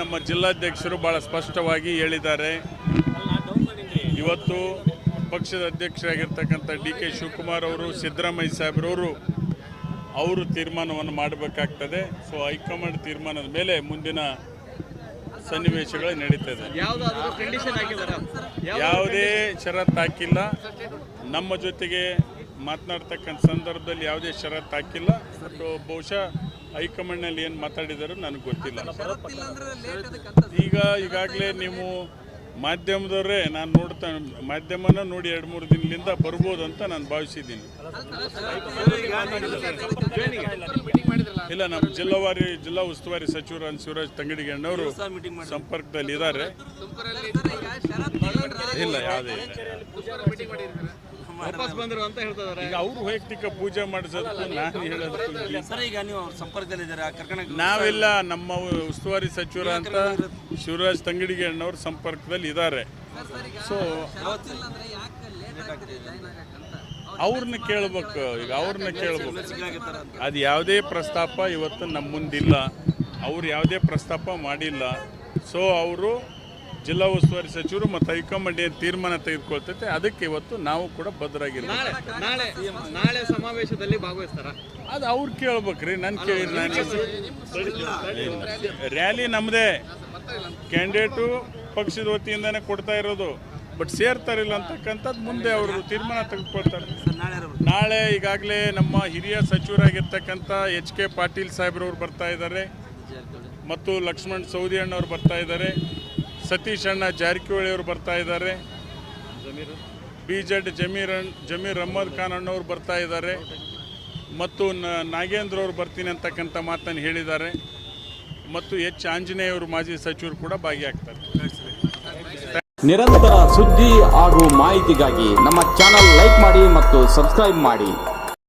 ನಮ್ಮ ಜಿಲ್ಲಾಧ್ಯಕ್ಷರು ಬಹಳ ಸ್ಪಷ್ಟವಾಗಿ ಹೇಳಿದ್ದಾರೆ. ಇವತ್ತು ಪಕ್ಷದ ಅಧ್ಯಕ್ಷರಾಗಿರ್ತಕ್ಕಂಥ ಡಿ ಕೆ ಶಿವಕುಮಾರ್ ಅವರು ಸಿದ್ದರಾಮಯ್ಯ ಸಾಹೇಬ್ರವರು ಅವರು ತೀರ್ಮಾನವನ್ನು ಮಾಡಬೇಕಾಗ್ತದೆ. ಸೊ ಹೈಕಮಾಂಡ್ ತೀರ್ಮಾನದ ಮೇಲೆ ಮುಂದಿನ ಸನ್ನಿವೇಶಗಳು ನಡೀತದೆ. ಯಾವುದೇ ಷರತ್ತು ಹಾಕಿಲ್ಲ. ನಮ್ಮ ಜೊತೆಗೆ ಮಾತನಾಡ್ತಕ್ಕಂಥ ಸಂದರ್ಭದಲ್ಲಿ ಯಾವುದೇ ಷರತ್ತು ಹಾಕಿಲ್ಲ. ಬಟ್ ಬಹುಶಃ ಹೈಕಮಾಂಡ್ನಲ್ಲಿ ಏನು ಮಾತಾಡಿದಾರೋ ನನಗೆ ಗೊತ್ತಿಲ್ಲ. ಈಗ ಈಗಾಗಲೇ ನೀವು ಮಾಧ್ಯಮದವರೇ ನಾನು ನೋಡ್ತಾ ಮಾಧ್ಯಮನ ನೋಡಿ ಎರಡು ಮೂರು ದಿನದಿಂದ ಬರ್ಬೋದು ಅಂತ ನಾನು ಭಾವಿಸಿದ್ದೀನಿ. ಇಲ್ಲ ನಮ್ಮ ಜಿಲ್ಲಾವಾರಿ ಜಿಲ್ಲಾ ಉಸ್ತುವಾರಿ ಸಚಿವರು ಅನ್ ಶಿವರಾಜ್ ತಂಗಡಿಗಣ್ಣವರು ಸಂಪರ್ಕದಲ್ಲಿ ಇದ್ದಾರೆ. ಇಲ್ಲ ಯಾವುದೇ ವಾಪಸ್ ಬಂದ್ರು ಅಂತ ಹೇಳ್ತಾ ಇದಾರೆ ಈಗ ಅವರು ವೈಯಕ್ತಿಕ ಪೂಜೆ ಮಾಡಿಸೋದಕ್ಕೂ ನಾನು ಹೇಳೋದು ಸರ್ ಈಗ ನೀವು ಅವ್ರ ಸಂಪರ್ಕದಲ್ಲಿದ್ದೀರಾ? ಕರ್ಕೊಂಡು ನಾವೆಲ್ಲ ನಮ್ಮ ಉಸ್ತುವಾರಿ ಸಚಿವರ ಅಂತ ಶಿವರಾಜ್ ತಂಗಡಿಗೆ ಅಣ್ಣವ್ರ ಸಂಪರ್ಕದಲ್ಲಿ ಇದ್ದಾರೆ. ಸೊ ಅವ್ರನ್ನ ಕೇಳ್ಬೇಕು ಈಗ ಅವ್ರನ್ನ ಕೇಳ್ಬೇಕು. ಅದು ಯಾವುದೇ ಪ್ರಸ್ತಾಪ ಇವತ್ತು ನಮ್ಮ ಮುಂದಿಲ್ಲ ಅವ್ರು ಯಾವುದೇ ಪ್ರಸ್ತಾಪ ಮಾಡಿಲ್ಲ. ಸೊ ಅವರು ಜಿಲ್ಲಾ ಉಸ್ತುವಾರಿ ಸಚಿವರು ಮತ್ತು ಹೈಕಮಾಂಡ್ ಏನು ತೀರ್ಮಾನ ತೆಗೆದುಕೊಳ್ತೈತೆ ಅದಕ್ಕೆ ಇವತ್ತು ನಾವು ಕೂಡ ನಾಳೆ ಸಮಾವೇಶದಲ್ಲಿ ಭಾಗವಹಿಸ್ತಾರ? ಅದು ಅವ್ರು ಕೇಳ್ಬೇಕ್ರಿ ನಾನು ಕೇಳಿ ನಾನು ರ್ಯಾಲಿ ನಮ್ಮದೇ ಕ್ಯಾಂಡಿಡೇಟು ಪಕ್ಷದ ವತಿಯಿಂದನೇ ಕೊಡ್ತಾ ಇರೋದು. ಬಟ್ ಸೇರ್ತಾರಿಲ್ಲ ಅಂತಕ್ಕಂಥದ್ದು ಮುಂದೆ ಅವರು ತೀರ್ಮಾನ ತೆಗೆದುಕೊಳ್ತಾರೆ. ನಾಳೆ ನಾಳೆ ಈಗಾಗಲೇ ನಮ್ಮ ಹಿರಿಯ ಸಚಿವರಾಗಿರ್ತಕ್ಕಂಥ ಎಚ್ ಕೆ ಪಾಟೀಲ್ ಸಾಹೇಬ್ರವ್ರು ಬರ್ತಾ ಇದ್ದಾರೆ. ಮತ್ತು ಲಕ್ಷ್ಮಣ್ ಸೌದಿ ಅಣ್ಣವ್ರು ಬರ್ತಾ ಇದ್ದಾರೆ. ಸತೀಶ್ ಅಣ್ಣ ಜಾರಕಿಹೊಳಿ ಅವರು ಬರ್ತಾ ಇದ್ದಾರೆ. ಬಿ ಜೆಡ್ ಜಮೀರ್ ಜಮೀರ್ ಅಹ್ಮದ್ ಖಾನ್ ಅಣ್ಣವರು ಬರ್ತಾ ಇದ್ದಾರೆ. ಮತ್ತು ನ- ನಾಗೇಂದ್ರ ಅವರು ಬರ್ತೀನಿ ಅಂತಕ್ಕಂಥ ಮಾತನ್ನು ಹೇಳಿದ್ದಾರೆ. ಮತ್ತು ಎಚ್ ಆಂಜನೇಯ ಅವರು ಮಾಜಿ ಸಚಿವರು ಕೂಡ ಭಾಗಿಯಾಗ್ತಾರೆ. ನಿರಂತರ ಸುದ್ದಿ ಹಾಗೂ ಮಾಹಿತಿಗಾಗಿ ನಮ್ಮ ಚಾನಲ್ ಲೈಕ್ ಮಾಡಿ ಮತ್ತು ಸಬ್ಸ್ಕ್ರೈಬ್ ಮಾಡಿ.